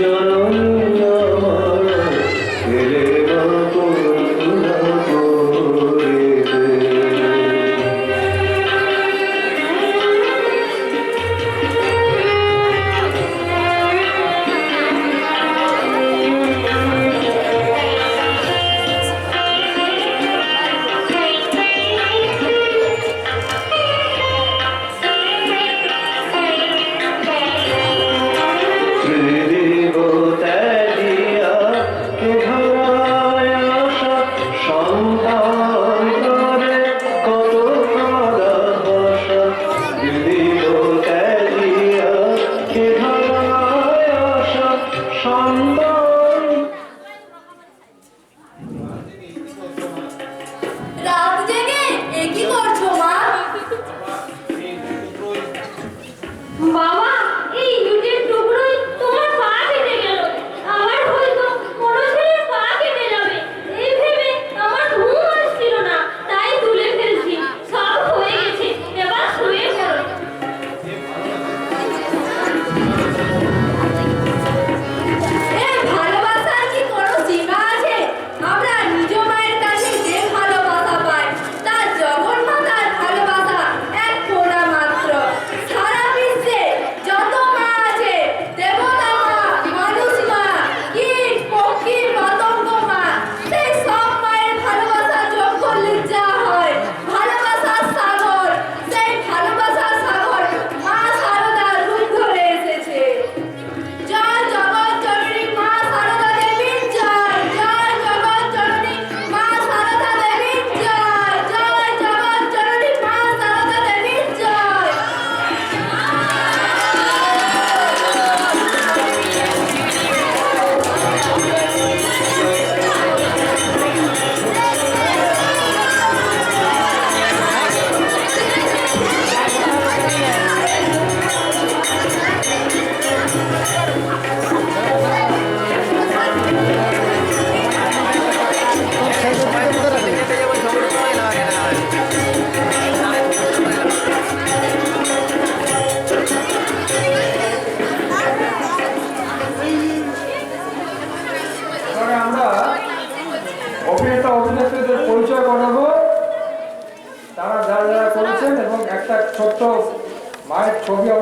জননী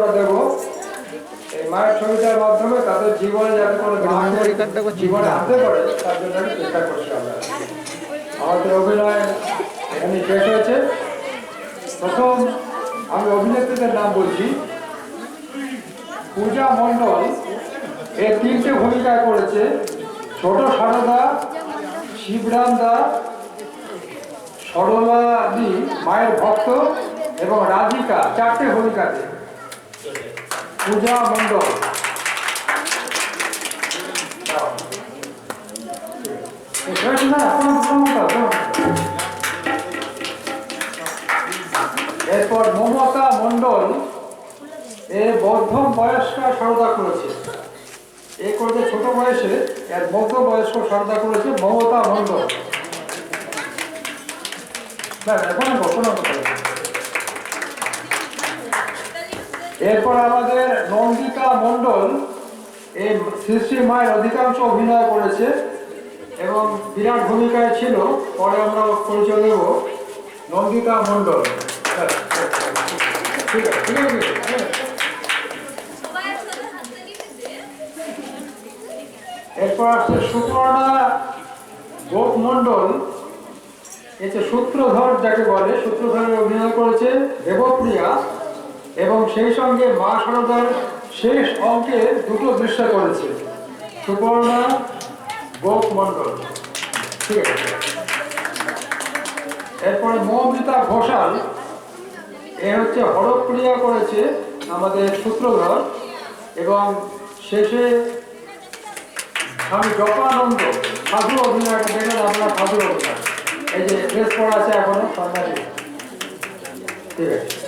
আমরা দেব। এই মায়ের ছবিটার মাধ্যমে তাদের জীবনে যাতে মাকে জীবনে আনতে পারে তার জন্য আমি চেষ্টা করছি আমরা। আমাদের অভিনয় এখানে শেষ হয়েছে। প্রথম আমি অভিনেত্রীদের নাম বলছি। পূজা মণ্ডল এর তিনটে ভূমিকায় করেছে। ছোট সারদা শিবরাম দা সরলা দি মায়ের ভক্ত এবং রাধিকা চারটে ভূমিকাতে। পূজা মণ্ডল। এরপর মমতা মণ্ডল এ মধ্যম বয়স্কা সারদা করেছে। এ করেছে ছোট বয়সে, এর মধ্য বয়স্ক সারদা করেছে মমতা মণ্ডল। এখন ঘোষণা এরপর আমাদের নন্দিতা মণ্ডল এই সৃষ্টি মায়ের অধিকাংশ অভিনয় করেছে এবং বিরাট ভূমিকায় ছিল, পরে আমরা পরিচয় দেব নন্দিতা ব্যাস। ঠিক আছে। এরপর আসছে সুপর্ণা গোপ মণ্ডল এতে সূত্রধর যাকে বলে, সূত্রধরের অভিনয় করেছে দেবপ্রিয়া এবং সেই সঙ্গে মা সারদার শেষ অঙ্কে দুটো দৃশ্য করেছে। সুপর্ণা গোপ মণ্ডল। ঠিক আছে। এরপরে মৌমিতা ঘোষাল। এ হচ্ছে হরপ্রিয়া করেছে আমাদের সূত্রধর এবং শেষে স্বামী জপানন্দ, সাধু অভিনয়টা দেখেন আপনার সাধু অভিনয়। এই যে ড্রেস পরা আছে এখনও সন্ন্যাসী ঠিক আছে।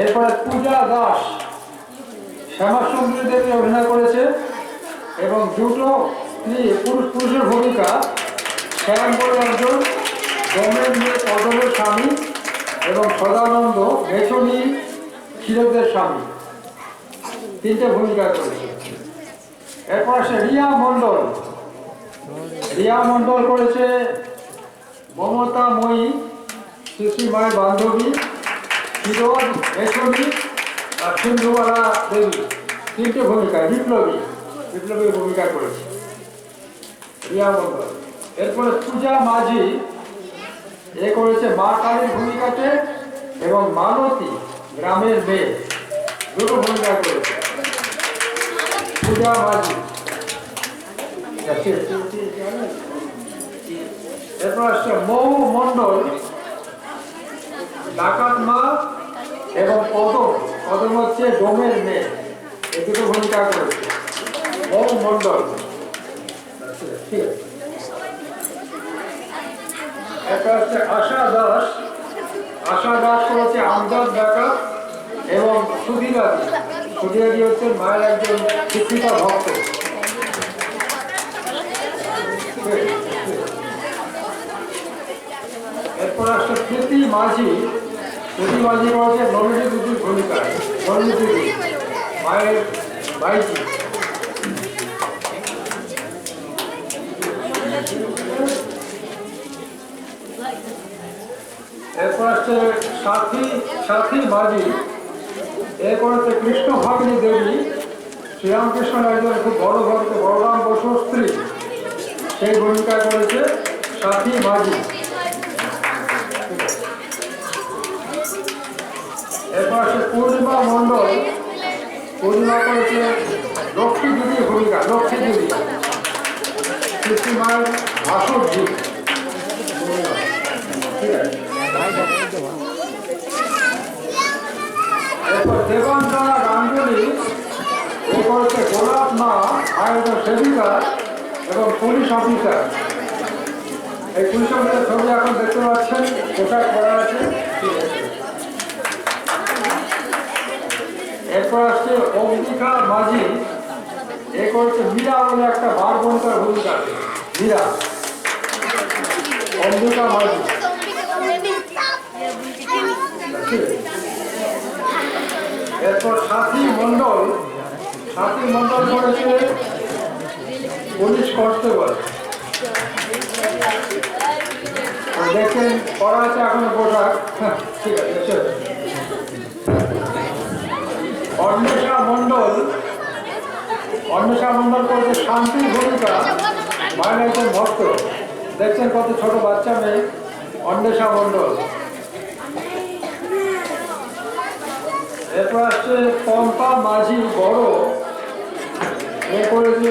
এরপরে পূজা দাস শ্যামা সুন্দরী দেবী অভিনয় করেছে এবং দুটো পুরুষ পুরুষের ভূমিকা শ্যাম একজন মেয়ে পদমের স্বামী এবং সদানন্দ মেছনি ক্ষীরদের স্বামী। তিনটে ভূমিকা করেছে। এরপর আসে রিয়া মণ্ডল। রিয়া মণ্ডল করেছে মমতা মই শ্রী বান্ধবী। ফিরোজ মেছনি আর সিন্ধুবালা দেবী। তিনটে ভূমিকা, বিপ্লবী। বিপ্লবী ভূমিকা করেছে। এরপরে পূজা মাঝি, এ করেছে মা কালীর ভূমিকাতে এবং মালতী গ্রামের মেয়ে। দুটো ভূমিকা করেছে। পূজা মাঝি। এরপর আসছে মৌ মণ্ডল, ডাকাত মা এবং কদম কদম হচ্ছে ডোমের মেয়ে। দুটো ভূমিকা করেছে মৌ মণ্ডল। আচ্ছা, ঠিক আছে। হচ্ছে আশা দাস। আশা দাস করেছে আমজাদ ডাকাত এবং সুধীরাদি সুধীরাদি হচ্ছে মায়ের একজন শিক্ষিতা ভক্ত। এরপর আসছে প্রীতি মাঝি। প্রীতি মাঝি করেছে নলিনী দিদির ভূমিকা দিদি মায়ের ভাইজি এরপর আসছে সাথী সাথী মাঝি। এরপর হচ্ছে কৃষ্ণ ভাগিনী দেবী। শ্রীরামকৃষ্ণ একজন খুব বড় ভক্ত, বলরাম বসুর স্ত্রী। সেই ভূমিকা করেছে সাথী মাঝি। এরপর আছে পূর্ণিমা মণ্ডল। পূর্ণিমা করেছে লক্ষ্মী দিদির ভূমিকা লক্ষ্মী দিদি কৃষ্টি মায়ের ভাসুরজি। ঠিক আছে এরপর দেবাঞ্জনা গাঙ্গুলি করেছে গোলাপ মা, আয়োজন সেবিকা এবং পুলিশ অফিসার। এই পুলিশ অফিসার ছবি এখন দেখতে পাচ্ছেন, পোশাক পরা আছে ঠিক আছে। এরপর আসছে অম্বিকা মাঝি। এ করেছে মীরা বলে একটা বার বনিতার ভূমিকা। আছে। মীরা। অম্বিকা মাঝি। এরপর সাথী মণ্ডল। সাথী মণ্ডল করেছে পুলিশ কনস্টেবল। দেখছেন পড়া আছে এখনও পোশাক। হ্যাঁ, ঠিক আছে। অন্বেষা মণ্ডল অন্বেষা মণ্ডল করেছে শান্তির ভূমিকা। মায়ের একজন ভক্ত। দেখছেন কত ছোট বাচ্চা মেয়ে, অন্বেষা মণ্ডল। এরপর আসছে পম্পা মাঝি বড়। এ করেছে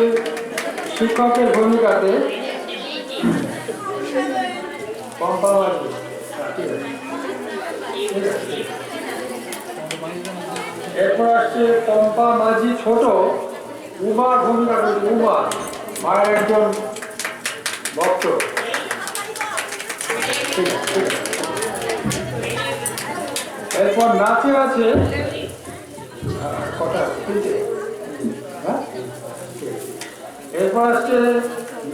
শিক্ষকের ভূমিকাতে। পম্পা মাঝি, ঠিক আছে। এরপর আসছে পম্পা মাঝি ছোট উমার ভূমিকা উমা। মায়ের একজন ভক্ত। এরপর নাচে আছে হ্যাঁ? এরপর আসছে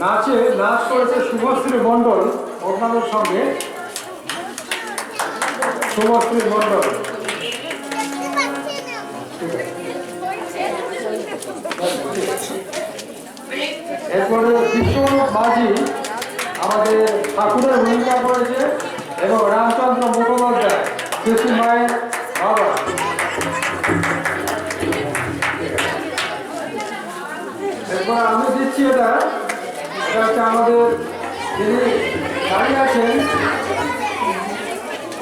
নাচে, নাচ করেছে শুভশ্রী মণ্ডল, আপনাদের সঙ্গে। শুভশ্রী মণ্ডল। এরপরে বিশ্বনাথ মাঝি আমাদের ঠাকুরের ভূমিকা করেছে এবং রামচন্দ্র মুখোপাধ্যায় কৃষি মায়ের বাবা। এরপর আমি দিচ্ছি এটা এটা হচ্ছে আমাদের যিনি দাঁড়িয়ে আছেন,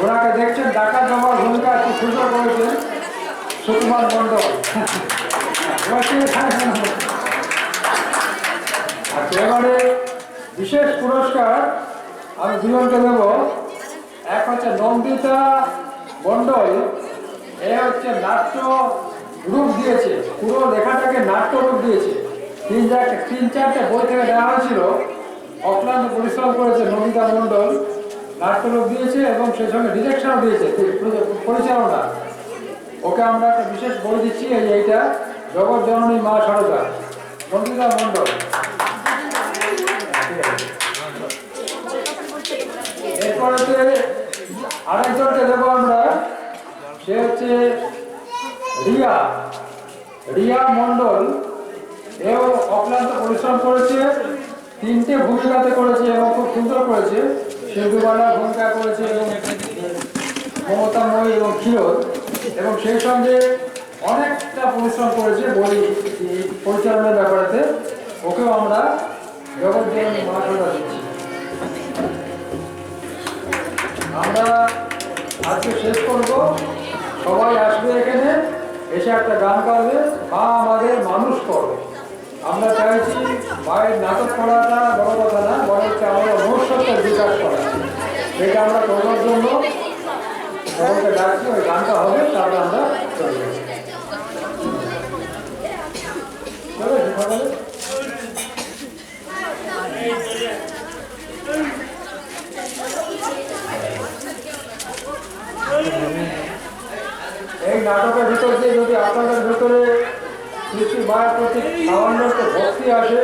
ওনাকে দেখছেন ডাকা জমার ভূমিকা একটু সুন্দর করেছেন সুকুমার মণ্ডল। এবার আচ্ছা এবারে বিশেষ পুরস্কার আমি দুজনকে দেব। এক হচ্ছে নন্দিতা মণ্ডল, এ হচ্ছে নাট্য রূপ দিয়েছে। পুরো লেখাটাকে নাট্য রূপ দিয়েছে। তিন চারটে তিন চারটে বই থেকে দেওয়া হয়েছিল। অক্লান্ত পরিশ্রম করেছে নন্দিতা মণ্ডল। নাট্য রূপ দিয়েছে এবং সেই সঙ্গে ডিরেকশনও দিয়েছে। পরিচালনা। ওকে আমরা একটা বিশেষ বলে দিচ্ছি, এই এইটা, জগৎ জননী মা সারদা। মন্দিরা মণ্ডল। এরপরে আরেকজনকে দেবো আমরা, সে হচ্ছে রিয়া। রিয়া মণ্ডল, এও অক্লান্ত পরিশ্রম করেছে, তিনটে ভূমিকাতে করেছে এবং খুব সুন্দর করেছে। সিন্ধুবালার ভূমিকা করেছে এবং মমতাময়ী এবং ক্ষীর এবং সেই সঙ্গে অনেকটা পরিশ্রম করেছে বই পরিচালনার ব্যাপারেতে। ওকেও আমরা আমরা আজকে শেষ করব। সবাই আসবে এখানে, এসে একটা গান গাবে বা আমাদের মানুষ করবে। আমরা চাইছি মায়ের নাটক করাটা বড় কথা না বড় হচ্ছে আমাদের মনুষ্যত্বের বিকাশ করা। এটা আমরা করবার জন্য গানটা হবে, তারপরে আমরা চলে এই নাটকের ভিতর দিয়ে যদি আপনাদের ভিতরে সৃষ্টি মায়ের প্রতি সামান্য ভক্তি আসে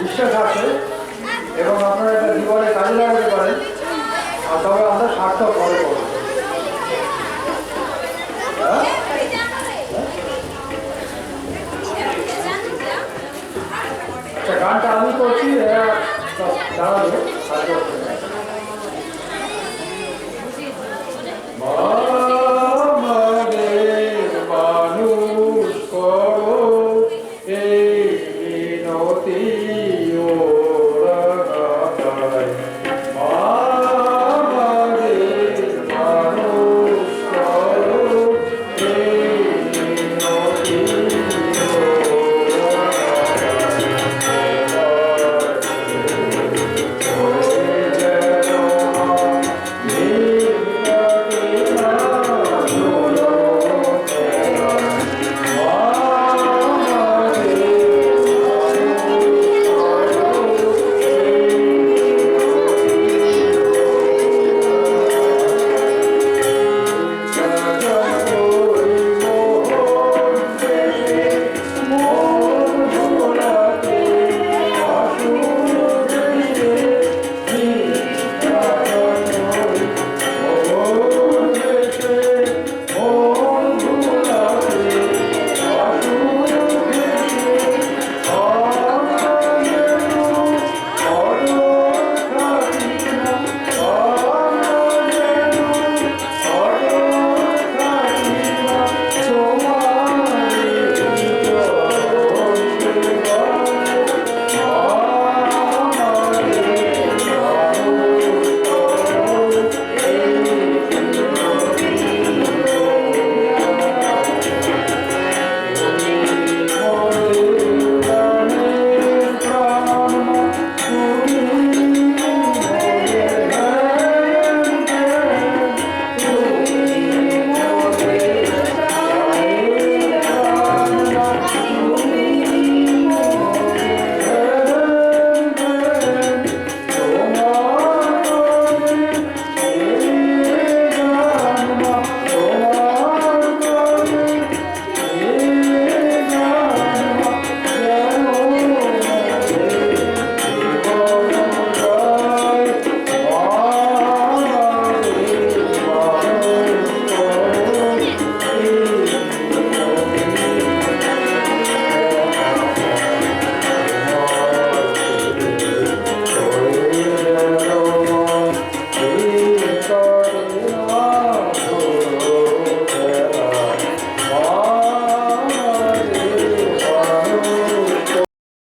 বিশ্বাস আসে এবং আপনারা এটা জীবনে কাজে লাগাতে পারেন, আর তবে আমরা সার্থক করে করব গানটা আমি করছি এরা দাঁড়াবে